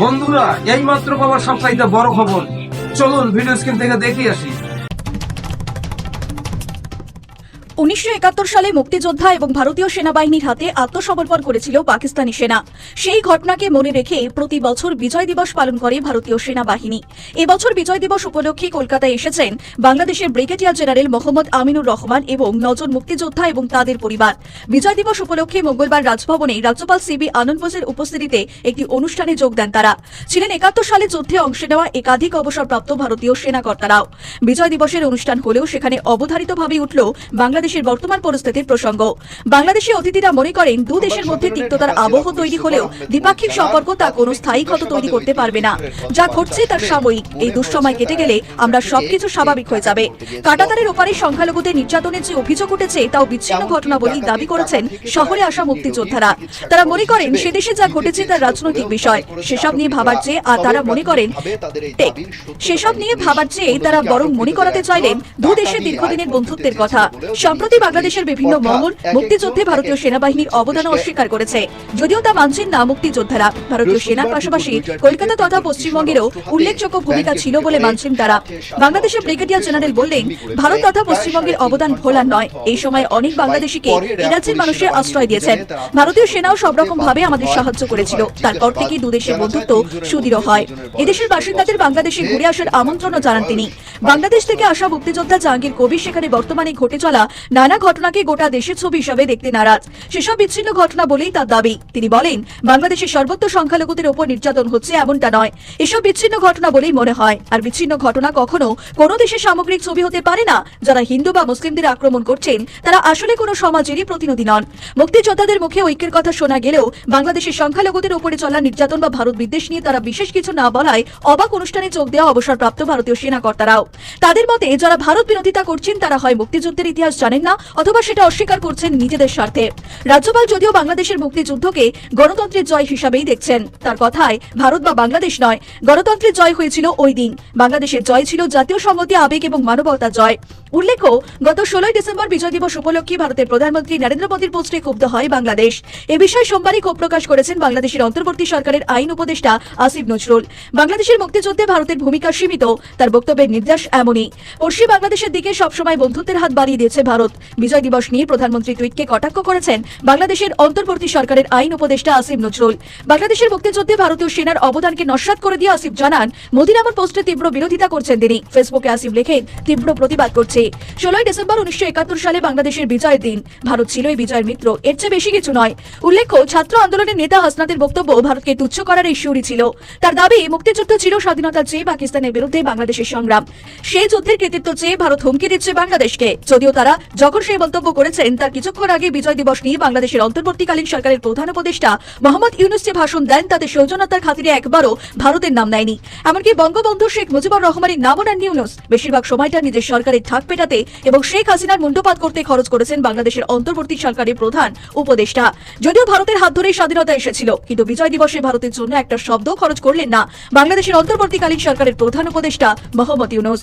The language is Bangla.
বন্ধুরা এই মাত্র পাওয়া সবচাইতে বড় খবর। চলুন ভিডিও স্ক্রিন থেকে দেখে আসি। উনিশশো একাত্তর সালে মুক্তিযোদ্ধা এবং ভারতীয় সেনাবাহিনীর হাতে আত্মসমর্পণ করেছিল পাকিস্তানি সেনা। সেই ঘটনাকে মনে রেখে প্রতি বছর বিজয় দিবস পালন করে ভারতীয় সেনাবাহিনী। এবছর বিজয় দিবস উপলক্ষে কলকাতায় এসেছেন বাংলাদেশের ব্রিগেডিয়ার জেনারেল মোহাম্মদ আমিনুর রহমান এবং নজন মুক্তিযোদ্ধা এবং তাদের পরিবার। বিজয় দিবস উপলক্ষে মঙ্গলবার রাজভবনে রাজ্যপাল সিবি আনন্দ বোসের উপস্থিতিতে একটি অনুষ্ঠানে যোগ দেন তারা। ছিলেন একাত্তর সালে যুদ্ধে অংশ নেওয়া একাধিক অবসরপ্রাপ্ত ভারতীয় সেনাকর্তারাও। বিজয় দিবসের অনুষ্ঠান হলেও সেখানে অবধারিতভাবে উঠল বাংলাদেশের বর্তমান পরিস্থিতির প্রসঙ্গ। বাংলাদেশি অতিথিরা মনে করেন দু দেশের মধ্যে তিক্ততার আবহ তৈরি হলেও দ্বিপাক্ষিক সম্পর্ক তা কোনো স্থায়ী ক্ষত তৈরি করতে পারবে না। যা ঘটছে তার সাময়িক এই দুঃসময় কেটে গেলে আমরা সবকিছু স্বাভাবিক হয়ে যাবে। কাটাতারের ওপারে সংখ্যালঘুদের নির্যাতনের যে অভিযোগ উঠেছে তাও বিচ্ছিন্ন ঘটনা বলেই দাবি করেছেন শহরে আসা মুক্তিযোদ্ধারা। তারা মনে করেন সে দেশে যা ঘটেছে তার রাজনৈতিক বিষয়। সেসব নিয়ে ভাবার চেয়ে আর তারা মনে করেন সেসব নিয়ে ভাবার চেয়ে তারা বরং মনে করাতে চাইলেন দু দেশের দীর্ঘদিনের বন্ধুত্বের কথা। সম্প্রতি বাংলাদেশের বিভিন্ন মহল মুক্তিযুদ্ধে ভারতীয় সেনাবাহিনীর অবদান অস্বীকার করেছে। যদিও তা মানছেন না মুক্তিযোদ্ধারা ভারতীয় সেনার পাশাপাশি কলকাতা তথা পশ্চিমবঙ্গেরও উল্লেখযোগ্য ভূমিকা ছিল বলে মানছেন তারা। বাংলাদেশের ব্রিগেডিয়ার জেনারেল বললেন ভারত তথা পশ্চিমবঙ্গের অবদান ভোলার নয়। এই সময় অনেক বাংলাদেশিকে এই রাজ্যের মানুষের আশ্রয় দিয়েছেন ভারতীয় সেনাও সব রকম ভাবে আমাদের সাহায্য করেছিল। তারপর থেকে দুদেশের বন্ধুত্ব সুদৃঢ় হয়। এদেশের বাসিন্দাদের বাংলাদেশে ঘুরে আসার আমন্ত্রণও জানান তিনি। বাংলাদেশ থেকে আসা মুক্তিযোদ্ধা জাহাঙ্গীর কবির সেখানে বর্তমানে ঘটে চলা নানা ঘটনাকে গোটা দেশের ছবি হিসাবে দেখতে নারাজ। সেসব বিচ্ছিন্ন ঘটনা বলেই তার দাবি। তিনি বলেন, বাংলাদেশের সর্বত্র সংখ্যালঘুদের ওপর নির্যাতন হচ্ছে এমনটা নয়। এসব বিচ্ছিন্ন ঘটনা বলেই মনে হয়। আর বিচ্ছিন্ন ঘটনা কখনো কোনো দেশের সামগ্রিক ছবি হতে পারে না। যারা হিন্দু বা মুসলিমদের আক্রমণ করছেন, তারা আসলে কোনো সমাজেরই প্রতিনিধি নন। মুক্তিযোদ্ধাদের মুখে ঐক্যের কথা শোনা গেলেও বাংলাদেশের সংখ্যালঘুদের ওপরে চলা নির্যাতন বা ভারত বিদ্বেষ নিয়ে তারা বিশেষ কিছু না বলায় অবাক অনুষ্ঠানে যোগ দেওয়া অবসরপ্রাপ্ত ভারতীয় সেনাকর্তারাও। তাদের মতে, যারা ভারত বিরোধিতা করছেন, তারা হয় মুক্তিযুদ্ধের ইতিহাস জানেন না অথবা সেটা অস্বীকার করছেন নিজেদের স্বার্থে। রাজ্যপাল যদিও বাংলাদেশের মুক্তিযুদ্ধকে গণতন্ত্রের জয় হিসাবেই দেখছেন। তার কথায়, ভারত বা বাংলাদেশ নয়, গণতন্ত্রের জয় হয়েছিল ওই দিন। বাংলাদেশের জয় ছিল জাতীয় সংহতি আবেগ এবং মানবতার জয়। উল্লেখ্য, গত ষোলোই ডিসেম্বর বিজয় দিবস উপলক্ষে ভারতের প্রধানমন্ত্রী নরেন্দ্র মোদীর পোস্টে ক্ষুব্ধ হয় বাংলাদেশ। এ বিষয়ে সোমবারই ক্ষোভ প্রকাশ করেছেন বাংলাদেশের অন্তর্বর্তী সরকারের আইন উপদেষ্টা আসিফ নজরুল। বাংলাদেশের মুক্তিযুদ্ধে ভারতের ভূমিকা সীমিত, তার বক্তব্যের নির্দেশ এমনই। পশ্চিম বাংলাদেশের দিকে সবসময় বন্ধুত্বের হাত বাড়িয়ে দিয়েছে ভারত। বিজয় দিবস নিয়ে প্রধানমন্ত্রী টুইটকে কটাক্ষ করেছেন বাংলাদেশের অন্তর্বর্তী সরকারের আইন উপদেষ্টা আসিফ নজরুল। বাংলাদেশের মুক্তিযুদ্ধে ভারতীয় সেনার অবদানকে নস্বাত করে দিয়ে আসিফ জানান মোদীর আমার পোস্টে তীব্র বিরোধিতা করছেন তিনি। ফেসবুকে আসিফ লেখেন, তীব্র প্রতিবাদ করছে। ষোলোই ডিসেম্বর উনিশশো একাত্তর সালে বাংলাদেশের বিজয়ের দিন। ভারত ছিল এই বিজয়ের মিত্র, এর চেয়ে বেশি কিছু নয়। উল্লেখ্য, ছাত্র আন্দোলনের নেতা হাসনাতের বক্তব্য ভারতকে তুচ্ছ করার এই সুরই ছিল। তার দাবি, মুক্তিযুদ্ধ ছিল স্বাধীনতার চেয়ে পাকিস্তানের বিরুদ্ধে বাংলাদেশের সংগ্রাম। সেই যুদ্ধের কৃতিত্ব চেয়ে ভারত হুমকি দিচ্ছে বাংলাদেশকে। যদিও তারা যখন সেই মন্তব্য করেছেন, তার কিছুক্ষণ আগে বিজয় দিবস নিয়ে বাংলাদেশের অন্তর্বর্তীকালীন সরকারের প্রধান উপদেষ্টা মোহাম্মদ ইউনুস যে ভাষণ দেন, তাতে সৌজন্যতার খাতিরে একবারও ভারতের নাম নেয়নি। এমনকি বঙ্গবন্ধু শেখ মুজিবুর রহমানের নামও নেন ইউনুস। বেশিরভাগ সময়টা নিজের সরকারের ঠাক পেটাতে এবং শেখ হাসিনার মুন্ডপাত করতে খরচ করেছেন বাংলাদেশের অন্তর্বর্তী সরকারের প্রধান উপদেষ্টা। যদিও ভারতের হাত ধরেই স্বাধীনতা এসেছিল, কিন্তু বিজয় দিবসে ভারতের জন্য একটা শব্দ খরচ করলেন না বাংলাদেশের অন্তর্বর্তীকালীন সরকারের প্রধান উপদেষ্টা মোহাম্মদ ইউনুস।